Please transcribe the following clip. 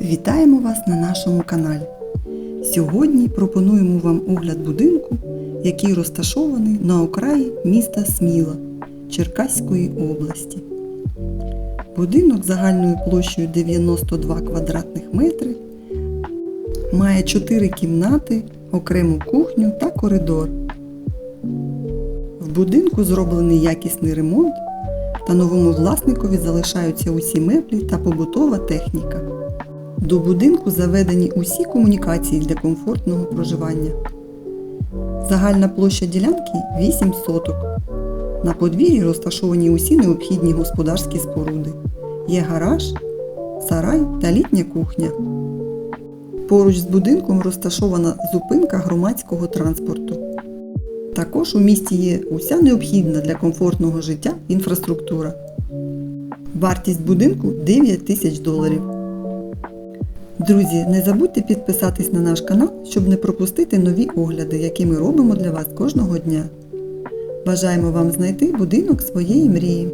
Вітаємо вас на нашому каналі. Сьогодні пропонуємо вам огляд будинку, який розташований на окраї міста Сміла Черкаської області. Будинок загальною площею 92 квадратних метри має 4 кімнати, окрему кухню та коридор. В будинку зроблений якісний ремонт та новому власникові залишаються усі меблі та побутова техніка. До будинку заведені усі комунікації для комфортного проживання. Загальна площа ділянки 8 соток. На подвір'ї розташовані усі необхідні господарські споруди. Є гараж, сарай та літня кухня. Поруч з будинком розташована зупинка громадського транспорту. Також у місті є уся необхідна для комфортного життя інфраструктура. Вартість будинку 9 тисяч доларів. Друзі, не забудьте підписатись на наш канал, щоб не пропустити нові огляди, які ми робимо для вас кожного дня. Бажаємо вам знайти будинок своєї мрії.